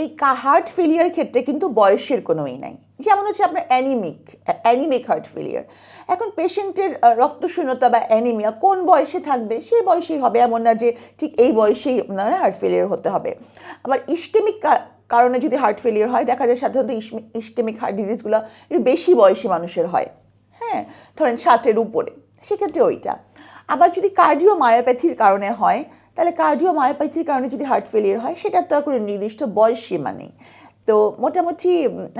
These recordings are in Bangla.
এই হার্ট ফেলিয়ার ক্ষেত্রে কিন্তু বয়সের কোনো ই নাই। যেমন হচ্ছে আপনার অ্যানিমিক অ্যানিমিক হার্ট ফেলিয়ার এখন পেশেন্টের রক্তশূন্যতা বা অ্যানিমিয়া কোন বয়সে থাকবে? সেই বয়সেই হবে, এমন না যে ঠিক এই বয়সেই আপনার হার্ট ফেলিয়ার হতে হবে। আবার ইস্কেমিক কারণে যদি হার্ট ফেলিয়ার হয়, দেখা যায় সাধারণত ইস্কেমিক হার্ট ডিজিজগুলো একটু বেশি বয়সী মানুষের হয়। হ্যাঁ ধরেন ষাটের উপরে। সেক্ষেত্রে ওইটা। আবার যদি কার্ডিও মায়োপ্যাথির কারণে হয় তাহলে কার্ডিও মায়োপ্যাথির কারণে যদি হার্ট ফেলিয়ার হয়, সেটার তো আর কোনো নির্দিষ্ট বয়স সীমা নেই। তো মোটামুটি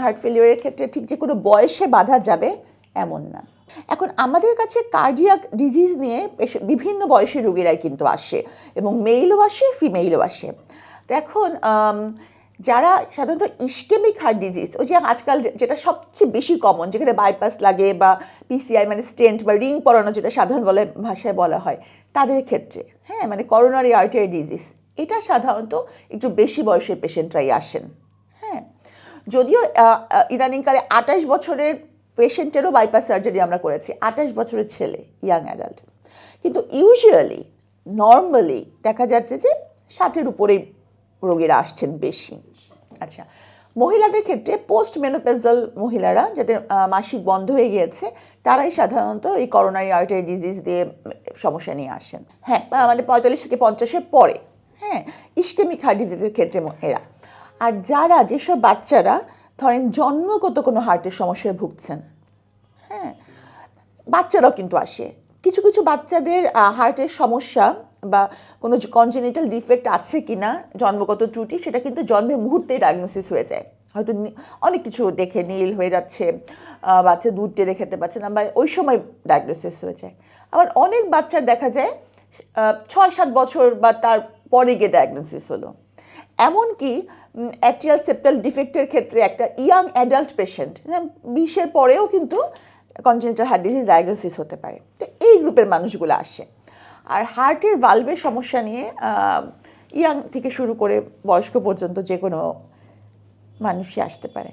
হার্ট ফেলিয়ারের ক্ষেত্রে ঠিক যে কোনো বয়সে বাধা যাবে, এমন না। এখন আমাদের কাছে কার্ডিয়াক ডিজিজ নিয়ে বিভিন্ন বয়সের রোগীরাই কিন্তু আসে, এবং মেইলও আসে ফিমেইলও আসে। তো এখন যারা সাধারণত ইস্কেমিক হার্ট ডিজিজ, ওই যে আজকাল যেটা সবচেয়ে বেশি কমন যেখানে বাইপাস লাগে বা পিসিআই মানে স্টেন্ট বা রিং পরানো যেটা সাধারণ বলে ভাষায় বলা হয়, তাদের ক্ষেত্রে হ্যাঁ মানে করোনারি আর্টারি ডিজিজ এটা সাধারণত একটু বেশি বয়সের পেশেন্টরাই আসেন হ্যাঁ। যদিও ইদানিংকালে আঠাশ বছরের পেশেন্টেরও বাইপাস সার্জারি আমরা করেছি, আঠাশ বছরের ছেলে ইয়াং অ্যাডাল্ট কিন্তু ইউজুয়ালি নর্মালি দেখা যাচ্ছে যে ষাটের উপরেই রোগীরা আসছেন বেশি। আচ্ছা মহিলাদের ক্ষেত্রে পোস্ট মেনোপেজাল মহিলারা যাদের মাসিক বন্ধ হয়ে গিয়েছে, তারাই সাধারণত এই করোনারি আর্টারি ডিজিজ দিয়ে সমস্যা নিয়ে আসেন। হ্যাঁ মানে পঁয়তাল্লিশ থেকে পঞ্চাশের পরে। হ্যাঁ ইস্কেমিক হার্ট ডিজিজের ক্ষেত্রে এরা। আর যারা যেসব বাচ্চারা, ধরেন জন্মগত কোনো হার্টের সমস্যায় ভুগছেন হ্যাঁ বাচ্চারাও কিন্তু আসে। কিছু কিছু বাচ্চাদের হার্টের সমস্যা বা কোনো কনজেনিটাল ডিফেক্ট আছে কি না জন্মগত ত্রুটি, সেটা কিন্তু জন্মের মুহূর্তে ডায়াগনোসিস হয়ে যায়। হয়তো অনেক কিছু দেখে নীল হয়ে যাচ্ছে বাচ্চা দুধ টেনে খেতে পারছে না বা ওই সময় ডায়াগনোসিস হয়ে যায়। আবার অনেক বাচ্চার দেখা যায় ছয় সাত বছর বা তার পরে গিয়ে ডায়াগনোসিস হলো। এমনকি অ্যাট্রিয়াল সেপ্টাল ডিফেক্টের ক্ষেত্রে একটা ইয়াং অ্যাডাল্ট পেশেন্ট বিশের পরেও কিন্তু কনজেনিটাল হার্ট ডিজিজ ডায়াগনোসিস হতে পারে। তো গ্রুপের মানুষগুলো আসে। আর হার্টের ভালভের সমস্যা নিয়ে ইয়াং থেকে শুরু করে বয়স্ক পর্যন্ত যে কোনো মানুষই আসতে পারে।